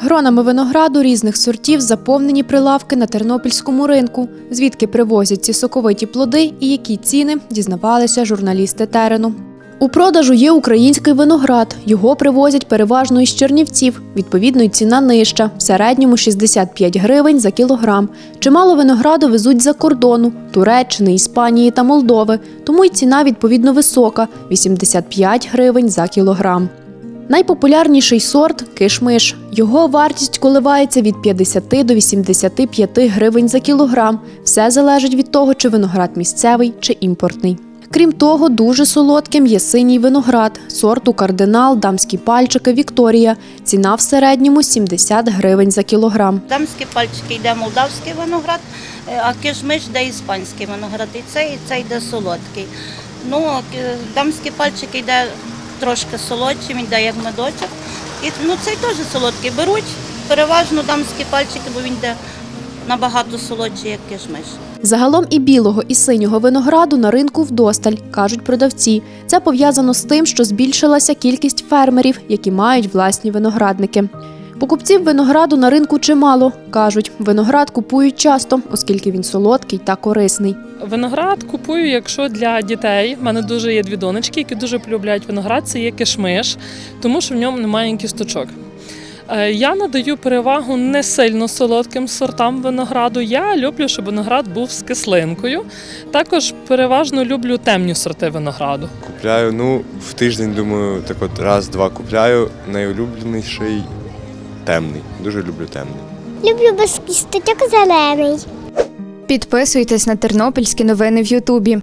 Гронами винограду різних сортів заповнені прилавки на тернопільському ринку, звідки привозять ці соковиті плоди і які ціни дізнавалися журналісти терену. У продажу є український виноград. Його привозять переважно із Чернівців. Відповідно, й ціна нижча в середньому 65 гривень за кілограм. Чимало винограду везуть за кордону Туреччини, Іспанії та Молдови. Тому й ціна відповідно висока 85 гривень за кілограм. Найпопулярніший сорт кишмиш. Його вартість коливається від 50 до 85 гривень за кілограм. Все залежить від того, чи виноград місцевий чи імпортний. Крім того, дуже солодким є синій виноград, сорту кардинал, дамські пальчики, Вікторія. Ціна в середньому 70 гривень за кілограм. Дамські пальчики йде молдавський виноград, е, а кишмиш йде іспанський виноград. І цей, і цей йде солодкий. Ну, дамські пальчики йде трошки солодший, він як медочок. І ну, цей теж солодкий. Беруть переважно дамські пальчики, бо він йде набагато солодший, як кишмиш. Загалом і білого, і синього винограду на ринку вдосталь, кажуть продавці. Це пов'язано з тим, що збільшилася кількість фермерів, які мають власні виноградники. Покупців винограду на ринку чимало. кажуть, виноград купують часто, оскільки він солодкий та корисний. Виноград купую, якщо для дітей. У мене дуже є дві донечки, які дуже полюбляють виноград. Це є кишмиш, тому що в ньому немає кісточок. Е, Я надаю перевагу не сильно солодким сортам винограду. Я люблю, щоб виноград був з кислинкою. Також переважно люблю темні сорти винограду. Купляю, ну, в тиждень, думаю, так от раз-два купляю. Найулюбленіший темний. Дуже люблю темний. Люблю без кісточок зелений. Підписуйтесь на тернопільські новини в Ютубі.